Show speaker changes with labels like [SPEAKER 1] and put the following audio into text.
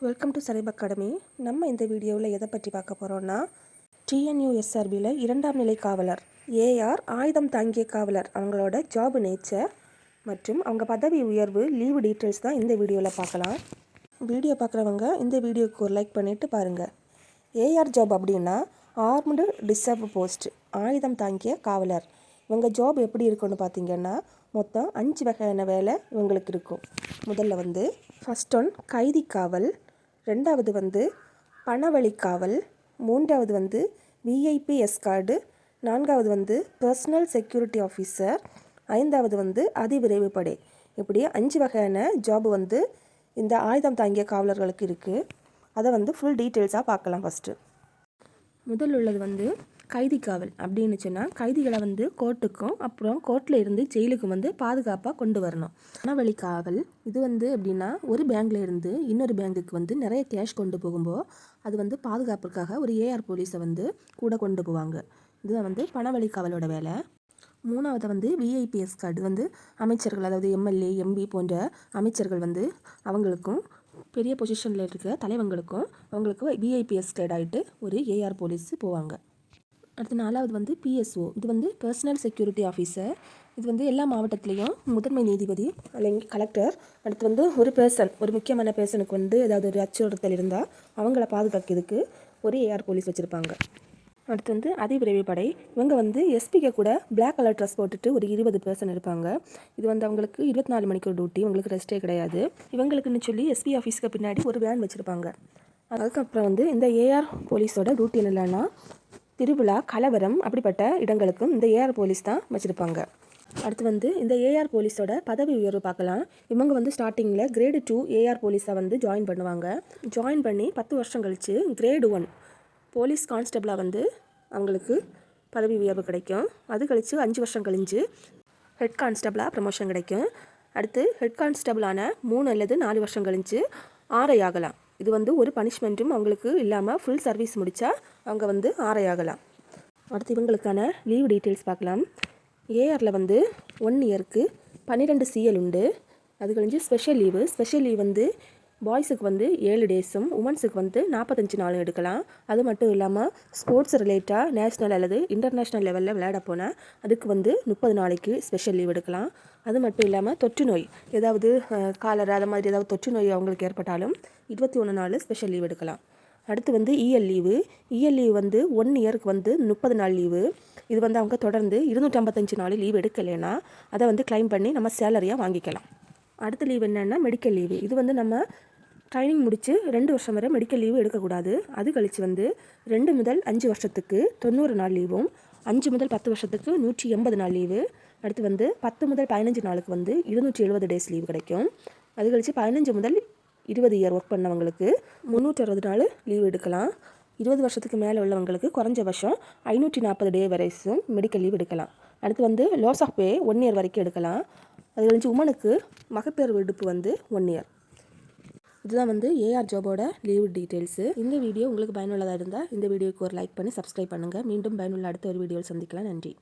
[SPEAKER 1] Welcome to சரைப் academy நம்ம இந்த வீடியோவில் எதை பற்றி பார்க்க போகிறோன்னா டிஎன்யூஎஸ்ஆர்பியில் இரண்டாம் நிலை காவலர் ஏஆர் ஆயுதம் தாங்கிய காவலர் அவங்களோட ஜாப் நேச்சர் மற்றும் அவங்க பதவி உயர்வு லீவு டீட்டெயில்ஸ் தான் இந்த வீடியோவில் பார்க்கலாம். வீடியோ பார்க்குறவங்க இந்த வீடியோக்கு ஒரு லைக் பண்ணிவிட்டு பாருங்கள் ஏஆர் ஜாப் அப்படின்னா ஆர்ம்டு டிசர்வ் போஸ்ட் ஆயுதம் தாங்கிய காவலர். இவங்க ஜாப் எப்படி இருக்குன்னு பார்த்தீங்கன்னா மொத்தம் அஞ்சு வகையான வேலை இவங்களுக்கு இருக்கும். முதல்ல வந்து ஃபஸ்ட் ஒன் கைதி காவல் ரெண்டாவது வந்து பணவழி காவல் மூன்றாவது வந்து விஐபி எஸ்கார்டு நான்காவது வந்து பர்சனல் செக்யூரிட்டி ஆஃபீஸர் ஐந்தாவது வந்து அதிவிரைவு படை இப்படி அஞ்சு வகையான ஜாப் வந்து இந்த ஆயுதம் தாங்கிய காவலர்களுக்கு இருக்குது அதை வந்து ஃபுல் டீட்டெயில்ஸாக பார்க்கலாம் ஃபஸ்ட்டு முதல் உள்ளது வந்து கைதி காவல் அப்படின்னு சொன்னால் கைதிகளை வந்து கோர்ட்டுக்கும் அப்புறம் கோர்ட்டில் இருந்து ஜெயிலுக்கு வந்து பாதுகாப்பாக கொண்டு வரணும். பணவழி காவல் இது வந்து எப்படின்னா ஒரு பேங்க்ல இருந்து இன்னொரு பேங்குக்கு வந்து நிறைய கேஷ் கொண்டு போகும்போது அது வந்து பாதுகாப்புக்காக ஒரு ஏஆர் போலீஸை வந்து கூட கொண்டு போவாங்க. இதுதான் வந்து பணவழி காவலோட வேலை. மூணாவது வந்து விஐபிஎஸ் கார்டு வந்து அமைச்சர்கள் அதாவது எம்எல்ஏ எம்பி போன்ற அமைச்சர்கள் வந்து அவங்களுக்கும் பெரிய பொசிஷனில் இருக்க தலைவங்களுக்கும் அவங்களுக்கு விஐபிஎஸ் கார்டு ஆகிட்டு ஒரு ஏஆர் போலீஸ் போவாங்க. அடுத்து நாலாவது வந்து பிஎஸ்ஓ இது வந்து பர்சனல் செக்யூரிட்டி ஆஃபீஸர் இது வந்து எல்லா மாவட்டத்துலேயும் முதன்மை நீதிபதி அல்லங்க கலெக்டர் அடுத்து வந்து ஒரு பேர்சன் ஒரு முக்கியமான பேர்சனுக்கு வந்து ஏதாவது ஒரு அச்சுறுத்தல் இருந்தால் அவங்கள பாதுகாக்கிறதுக்கு ஒரு ஏஆர் போலீஸ் வச்சுருப்பாங்க. அடுத்து வந்து அதிவிரைவு படை. இவங்க வந்து எஸ்பிக்கு கூட பிளாக் கலர் ட்ரெஸ் போட்டுட்டு ஒரு இருபது பர்சன் இருப்பாங்க. இது வந்து அவங்களுக்கு இருபத்தி நாலு மணிக்கு டியூட்டி உங்களுக்கு ரெஸ்ட்டே கிடையாது. இவங்களுக்குன்னு சொல்லி எஸ்பி ஆஃபீஸ்க்கு பின்னாடி ஒரு வேன் வச்சுருப்பாங்க. அதுக்கப்புறம் வந்து இந்த ஏஆர் போலீஸோட டியூட்டி என்னென்னா திருவிழா கலவரம் அப்படிப்பட்ட இடங்களுக்கும் இந்த ஏஆர் போலீஸ் தான் வச்சுருப்பாங்க. அடுத்து வந்து இந்த ஏஆர் போலீஸோட பதவி உயர்வு பார்க்கலாம். இவங்க வந்து ஸ்டார்டிங்கில் கிரேடு டூ ஏஆர் போலீஸாக வந்து ஜாயின் பண்ணுவாங்க. ஜாயின் பண்ணி பத்து வருஷம் கழித்து கிரேடு ஒன் போலீஸ் கான்ஸ்டபிளாக வந்து அவங்களுக்கு பதவி உயர்வு கிடைக்கும். அது கழித்து அஞ்சு வருஷம் கழிஞ்சு ஹெட் கான்ஸ்டபிளாக ப்ரமோஷன் கிடைக்கும். அடுத்து ஹெட் கான்ஸ்டபிளான மூணு அல்லது நாலு வருஷம் கழிஞ்சு ஆரை ஆகலாம். இது வந்து ஒரு பனிஷ்மெண்ட்டும் அவங்களுக்கு இல்லாமல் ஃபுல் சர்வீஸ் முடித்தா அவங்க வந்து ஆரை ஆகலாம் அடுத்து இவங்களுக்கான லீவ் டீட்டெயில்ஸ் பார்க்கலாம். ஏஆரில் வந்து ஒன் இயருக்கு பன்னிரெண்டு சிஎல் உண்டு. அது கழிஞ்சு ஸ்பெஷல் லீவு ஸ்பெஷல் லீவ் வந்து பாய்ஸுக்கு வந்து ஏழு டேஸும் உமன்ஸுக்கு வந்து நாற்பத்தஞ்சு நாளும் எடுக்கலாம். அது மட்டும் இல்லாமல் ஸ்போர்ட்ஸ் ரிலேட்டாக நேஷ்னல் அல்லது இன்டர்நேஷ்னல் லெவலில் விளையாட போனால் அதுக்கு வந்து முப்பது நாளைக்கு ஸ்பெஷல் லீவ் எடுக்கலாம். அது மட்டும் இல்லாமல் தொற்று நோய். ஏதாவது காலர் அது மாதிரி ஏதாவது தொற்று நோய் அவங்களுக்கு ஏற்பட்டாலும் இருபத்தி ஒன்று நாள் ஸ்பெஷல் லீவ் எடுக்கலாம். அடுத்து வந்து இஎல் லீவு. இஎல் லீவ் வந்து ஒன் இயருக்கு வந்து முப்பது நாள் லீவு. இது வந்து அவங்க தொடர்ந்து இருநூற்றம்பத்தஞ்சு நாள் லீவ் எடுக்கலைன்னா அதை வந்து கிளைம் பண்ணி நம்ம சேலரியாக வாங்கிக்கலாம். அடுத்த லீவ் என்னென்னா மெடிக்கல் லீவு. இது வந்து நம்ம ட்ரைனிங் முடித்து ரெண்டு வருஷம் வரை மெடிக்கல் லீவு எடுக்கக்கூடாது. அது கழித்து வந்து ரெண்டு முதல் அஞ்சு வருஷத்துக்கு தொண்ணூறு நாள் லீவும் அஞ்சு முதல் பத்து வருஷத்துக்கு நூற்றி எண்பது நாள் லீவு அடுத்து வந்து பத்து முதல் பதினஞ்சு நாளுக்கு வந்து இருநூற்றி எழுபது டேஸ் லீவு கிடைக்கும். அது கழித்து பதினஞ்சு முதல் இருபது இயர் ஒர்க் பண்ணவங்களுக்கு முந்நூற்றி அறுபது நாள் லீவ் எடுக்கலாம். இருபது வருஷத்துக்கு மேலே உள்ளவங்களுக்கு குறைஞ்ச வருஷம் ஐநூற்றி நாற்பது டே வரைக்கும் மெடிக்கல் லீவ் எடுக்கலாம். அடுத்து வந்து loss of pay one year வரைக்கும் எடுக்கலாம். அது கழிஞ்சு உமனுக்கு மகப்பேறு விடுப்பு வந்து ஒன் இயர் இதுதான் வந்து ஏஆர் ஜாபோட லீவ் டீட்டெயில்ஸு இந்த வீடியோ உங்களுக்கு பயனுள்ளதாக இருந்தால் இந்த வீடியோக்கு ஒரு லைக் பண்ணி சப்ஸ்கிரைப் பண்ணுங்கள் மீண்டும் பயனுள்ள அடுத்த ஒரு வீடியோவில் சந்திக்கலாம். நன்றி.